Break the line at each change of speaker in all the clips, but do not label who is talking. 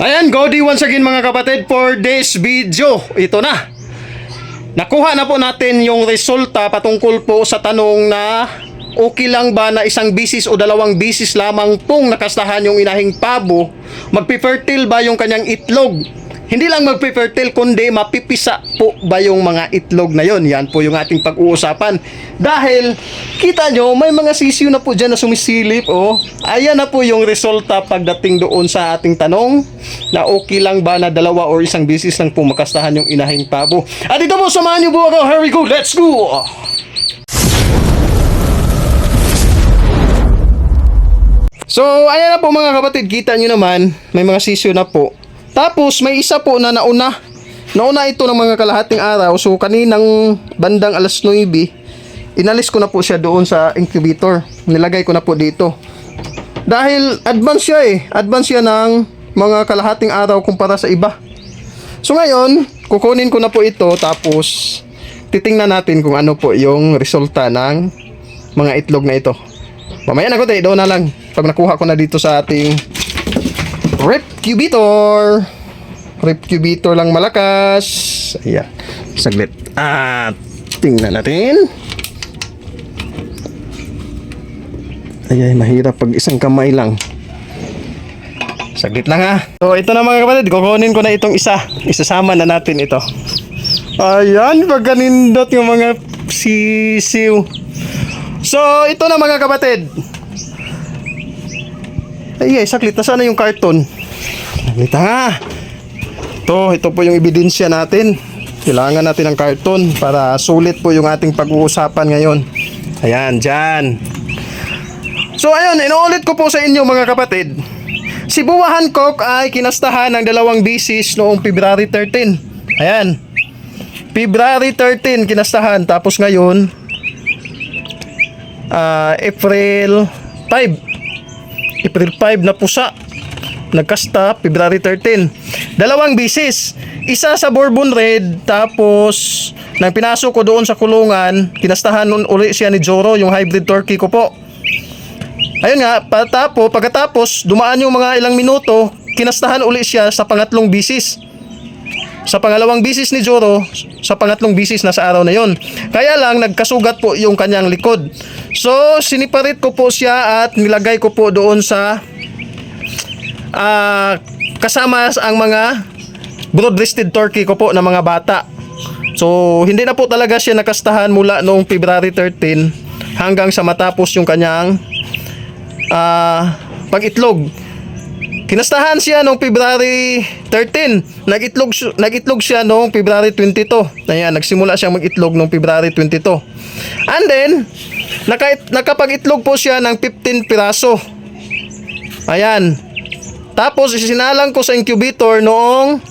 Ayan, Godi once again mga kapatid for this video. Ito na. Nakuha na po natin yung resulta patungkol po sa tanong na okay lang ba na isang bisis o dalawang bisis lamang pong nakastahan yung inahing pabo, magpifertile ba yung kanyang itlog? Hindi lang magpifertile kundi mapipisa po ba yung mga itlog na yon? Yan po yung ating pag-uusapan. Dahil kita nyo, may mga sisiyo na po dyan na sumisilip. Oh. Ayan na po yung resulta pagdating doon sa ating tanong na okay lang ba na dalawa or isang bisis lang po makastahan yung inahing pabo. At ito po, samahan nyo po ako. Here we go, let's go! So, ayan na po mga kapatid, kita nyo naman, may mga sisyo na po. Tapos, may isa po na nauna. Nauna ito ng mga kalahating araw. So, kaninang bandang alas 9, inalis ko na po siya doon sa incubator. Nilagay ko na po dito. Dahil advance siya eh. Advance siya ng mga kalahating araw kumpara sa iba. So, ngayon, kukunin ko na po ito tapos titingnan natin kung ano po yung resulta ng mga itlog na ito. Mamaya na ko tayo, doon na lang. Pag nakuha ko na dito sa ating rep cubitor. Rep cubitor lang malakas. Ayan. Saglit. At tingnan natin. Ay, mahirap pag isang kamay lang. Saglit lang ha. So, ito na mga kapatid. Kukunin ko na itong isa. Isasama na natin ito. Ayan, pagkanindot yung mga sisiw. So, ito na mga kapatid. Ay, ay, saklit. Nasaan na yung karton? Saglit ha. Ito, ito po yung ebidensya natin. Kailangan natin ng karton para sulit po yung ating pag-uusapan ngayon. Ayan, dyan. So, ayun, inuulit ko po sa inyo mga kapatid. Si Buwa Hancock ay kinastahan ng dalawang bisis noong February 13. Ayan. February 13 kinastahan. Tapos ngayon, ah, April 5. April 5 na pusa. Nagkasta, February 13. Dalawang bisis. Isa sa Bourbon Red, tapos nang pinasok ko doon sa kulungan, kinastahan nun uli siya ni Joro, yung hybrid turkey ko po. Ayun nga, patapo, pagkatapos, dumaan yung mga ilang minuto, kinastahan uli siya sa pangatlong bisis. Sa pangalawang bisis ni Joro, sa pangatlong bisis na sa araw na yon. Kaya lang, nagkasugat po yung kanyang likod. So, siniparit ko po siya at nilagay ko po doon sa ah, kasama ang mga broad-breasted turkey ko po na mga bata. So, hindi na po talaga siya nakastahan mula noong February 13 hanggang sa matapos yung kanyang ah, pag-itlog. Kinastahan siya noong February 13. Nag-itlog, nag-itlog siya noong February 22. Ayan, nagsimula siya mag-itlog noong February 22. And then, naka, nakapag-itlog po siya ng 15 piraso. Ayan. Tapos, isinalang ko sa incubator noong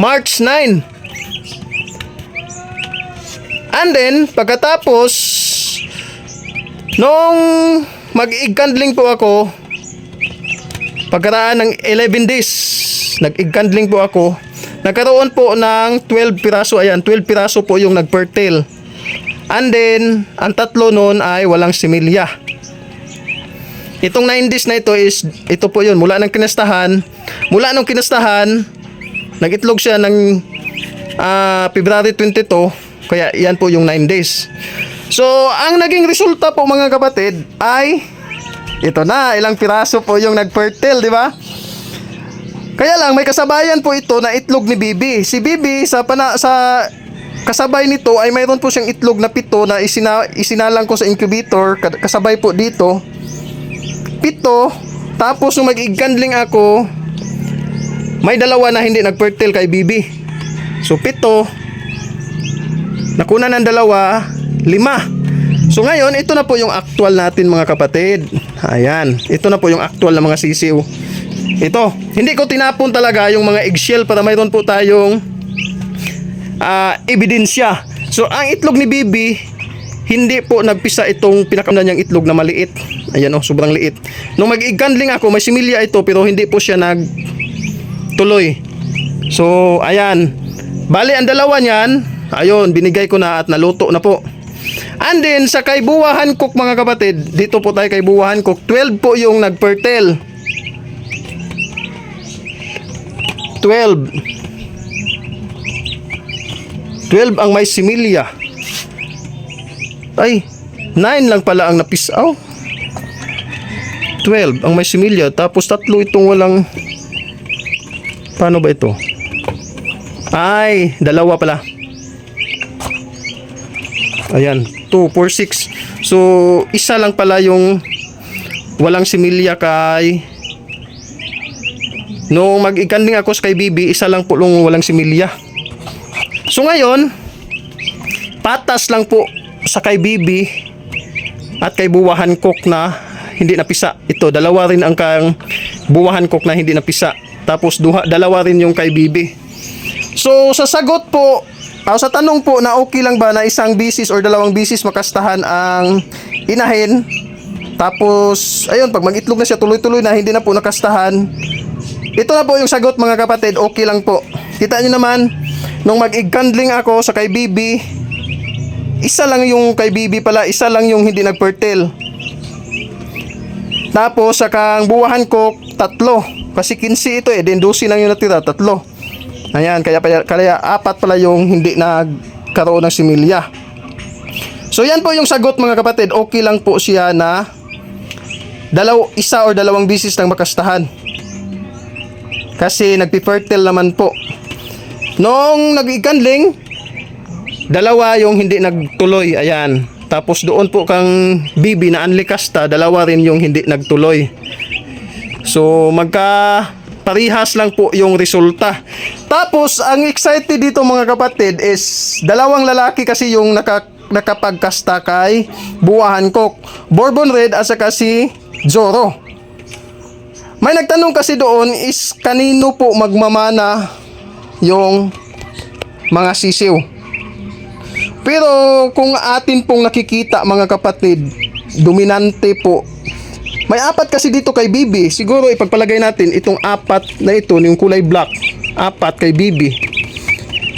March 9. And then, pagkatapos, nung mag-igkandling po ako, pagkaraan ng 11 days, nag-igkandling po ako, nagkaroon po ng 12 piraso, ayan, 12 piraso po yung nag-fertile. And then, ang tatlo noon ay walang similya. Itong 9 days na ito is, ito po yun, mula ng kinastahan, mula nung kinastahan, nag-itlog siya ng ah, February 22, kaya yan po yung 9 days. So, ang naging resulta po mga kapatid ay ito na, ilang piraso po yung nag-fertile, di ba? Kaya lang may kasabayan po ito na itlog ni Bibi. Si Bibi sa pana, sa kasabay nito ay mayroon po siyang itlog na pito na isina, isinalang ko sa incubator ka- kasabay po dito. Pito, tapos nung mag-igandling ako, may dalawa na hindi nag-fertile kay Bibi. So pito, nakuna ng dalawa, lima. So ngayon, ito na po yung actual natin mga kapatid. Ayan, ito na po yung actual na mga sisiw. Ito, hindi ko tinapon talaga yung mga eggshell para mayroon po tayong ah, ebidensya. So ang itlog ni Bibi, hindi po nagpisa itong pinakauna niyang itlog na maliit. Ayan oh, sobrang liit. Nung mag-igandling ako, may similya ito pero hindi po siya nag tuloy. So, ayan. Bali, ang dalawa niyan, ayun, binigay ko na at naluto na po. And then, sa kay Buwahan Cook mga kapatid, dito po tayo kay Buwahan Cook, 12 po yung nag-fertile. 12. 12 ang may similya. Ay, 9 lang pala ang napisaw. 12 ang may similya. Tapos tatlo itong walang... Paano ba ito? Ay, dalawa pala. Ayan, 2, 4, 6. So, isa lang pala yung walang similya kay... Nung mag-ikanding ako kay Bibi, isa lang po yung walang similya. So ngayon, patas lang po sa kay Bibi at kay Buwahan Cook na hindi napisa. Ito, dalawa rin ang kang Buwahan Cook na hindi napisa. Tapos duha, dalawa rin yung kay Bibi. So sa sagot po, ah, sa tanong po na okay lang ba na isang bisis or dalawang bisis makastahan ang inahin. Tapos, ayun, pag mag-itlog na siya tuloy-tuloy na hindi na po nakastahan, ito na po yung sagot mga kapatid, okay lang po. Kita nyo naman, nung mag-igkandling ako sa kay Bibi, isa lang yung kay Bibi pala, isa lang yung hindi nagpertel. Tapos sa kang buwahan ko, tatlo. Kasi 15 ito eh, din 12 lang yung natira, tatlo. Ayan, kaya, kaya, apat pala yung hindi nagkaroon ng similya. So yan po yung sagot mga kapatid, okay lang po siya na dalaw, isa or dalawang bisis lang makastahan. Kasi nagpi-fertile naman po. Nung nag-ikandling, dalawa yung hindi nagtuloy. Ayan. Tapos doon po kang bibi na anlikasta, dalawa rin yung hindi nagtuloy. So magka parihas lang po yung resulta. Tapos ang excited dito mga kapatid is dalawang lalaki kasi yung naka, nakapagkasta kay Buwahan Cook. Bourbon Red at saka si Zoro. May nagtanong kasi doon is kanino po magmamana yung mga sisiw. Pero kung atin pong nakikita mga kapatid, dominante po. May apat kasi dito kay Bibi. Siguro ipagpalagay natin itong apat na ito, yung kulay black. Apat kay Bibi.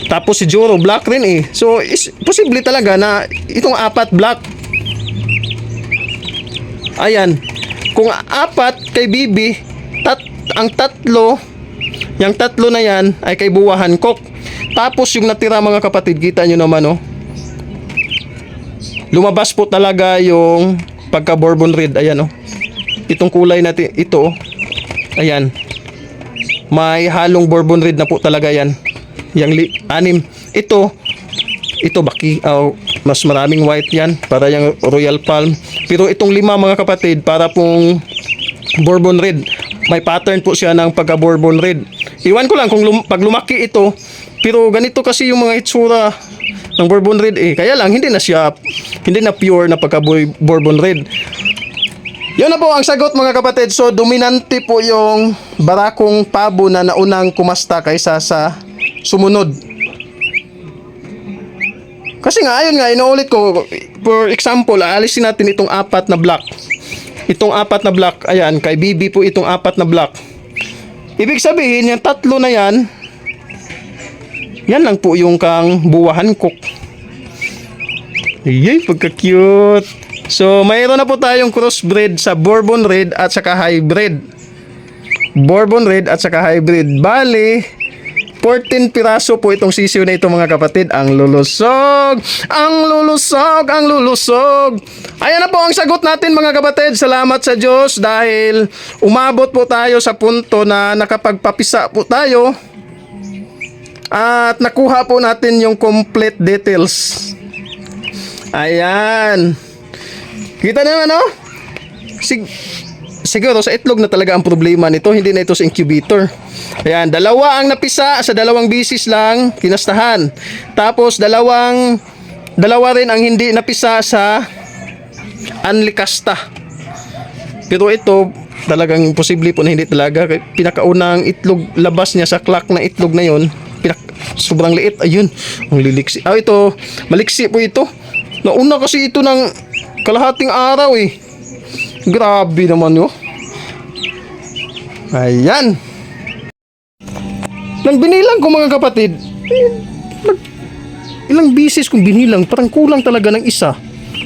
Tapos si Joro black rin eh. So is posible talaga na itong apat black. Ayan. Kung apat kay Bibi, tat ang tatlo, yung tatlo na yan ay kay Buwahan Kok. Tapos yung natira mga kapatid, kita nyo naman oh. Lumabas po talaga yung pagka Bourbon Red. Ayan oh. Itong kulay natin, ito. Ayan. May halong Bourbon Red na po talaga yan. Yang li- anim. Ito, ito baki, oh, mas maraming white yan para yung Royal Palm. Pero itong lima mga kapatid, para pong Bourbon Red. May pattern po siya ng pagka Bourbon Red. Iwan ko lang kung lum- pag lumaki ito, pero ganito kasi yung mga itsura ng Bourbon Red eh. Kaya lang hindi na siya hindi na pure na pagka Bourbon Red. Yun na po ang sagot mga kapatid. So dominante po yung barakong pabo na naunang kumasta kaysa sa sumunod. Kasi nga, ayun nga, inuulit ko, for example, aalisin natin itong apat na block. Itong apat na block, ayan, kay BB po itong apat na block. Ibig sabihin, yung tatlo na yan, yan lang po yung kang buwahan cook. Yay, pagka-cute. So, mayroon na po tayong crossbreed sa Bourbon Red at saka hybrid. Bourbon Red at saka hybrid. Bali, 14 piraso po itong sisiw na ito mga kapatid. Ang lulusog! Ang lulusog! Ang lulusog! Ayan na po ang sagot natin mga kapatid. Salamat sa Diyos dahil umabot po tayo sa punto na nakapagpapisa po tayo at nakuha po natin yung complete details. Ayan. Kita naman no? Sig siguro sa itlog na talaga ang problema nito, hindi na ito sa incubator. Ayan, dalawa ang napisa sa dalawang bisis lang kinastahan. Tapos dalawang dalawa rin ang hindi napisa sa anlikasta. Pero ito talagang imposible po na hindi talaga. Pinakaunang itlog labas niya sa clock na itlog na yon, pinak sobrang liit. Ayun, ang liliksi. Ah, ito, maliksi po ito. Nauna kasi ito ng kalahating araw eh. Grabe naman yun. Ayan. Nang binilang ko mga kapatid, eh, nag- ilang bisis kong binilang, parang kulang talaga ng isa.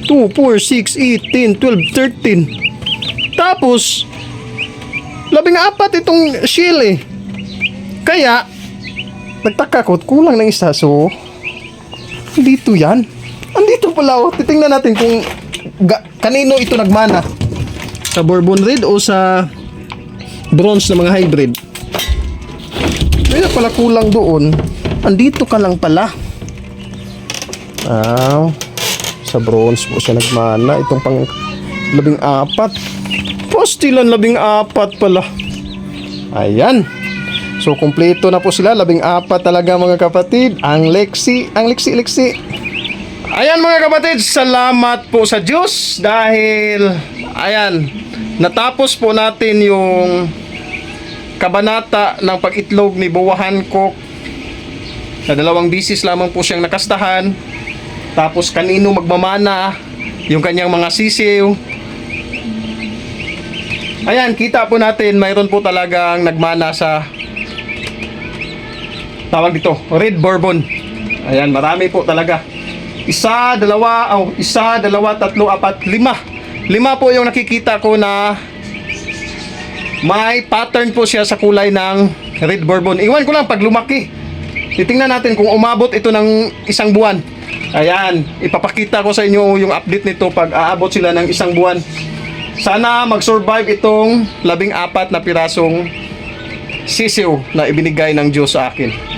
2, 4, 6, 8, 10, 12, 13. Tapos, labing apat itong shield eh. Kaya, nagtaka ko, kulang ng isa. So, dito yan. Andito pala oh. Titingnan natin kung ga- kanino ito nagmana. Sa Bourbon Red o sa bronze na mga hybrid. Kaya pala kulang doon. Andito ka lang pala. Ah, sa bronze po siya nagmana. Itong pang labing apat. Postilan labing apat pala. Ayan. So, kumpleto na po sila. Labing apat talaga mga kapatid. Ang Lexi, ang Lexi, Lexi. Ayan mga kapatid, salamat po sa Diyos dahil, ayan, natapos po natin yung kabanata ng pag-itlog ni Buwahan Cook. Sa dalawang bisis lamang po siyang nakastahan. Tapos kanino magmamana, yung kanyang mga sisiw. Ayan, kita po natin, mayroon po talagang nagmana sa tawag dito, Red Bourbon. Ayan, marami po talaga. Isa, dalawa, oh, isa, dalawa, tatlo, apat, lima. Lima po yung nakikita ko na may pattern po siya sa kulay ng Red Bourbon. Iwan ko lang pag lumaki. Titingnan natin kung umabot ito ng isang buwan. Ayan, ipapakita ko sa inyo yung update nito pag aabot sila ng isang buwan. Sana mag-survive itong labing apat na pirasong sisiw na ibinigay ng Diyos sa akin.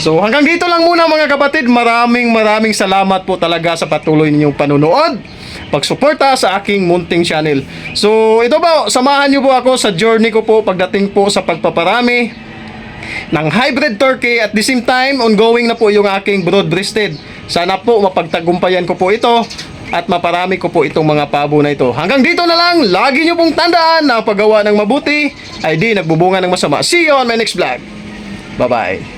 So hanggang dito lang muna mga kapatid. Maraming maraming salamat po talaga sa patuloy ninyong panunood. Pagsuporta sa aking munting channel. So ito po, samahan niyo po ako sa journey ko po pagdating po sa pagpaparami ng hybrid turkey at the same time ongoing na po yung aking broad-breasted. Sana po mapagtagumpayan ko po ito at maparami ko po itong mga pabo na ito. Hanggang dito na lang, lagi nyo pong tandaan na paggawa ng mabuti ay di nagbubunga ng masama. See you on my next vlog. Bye-bye.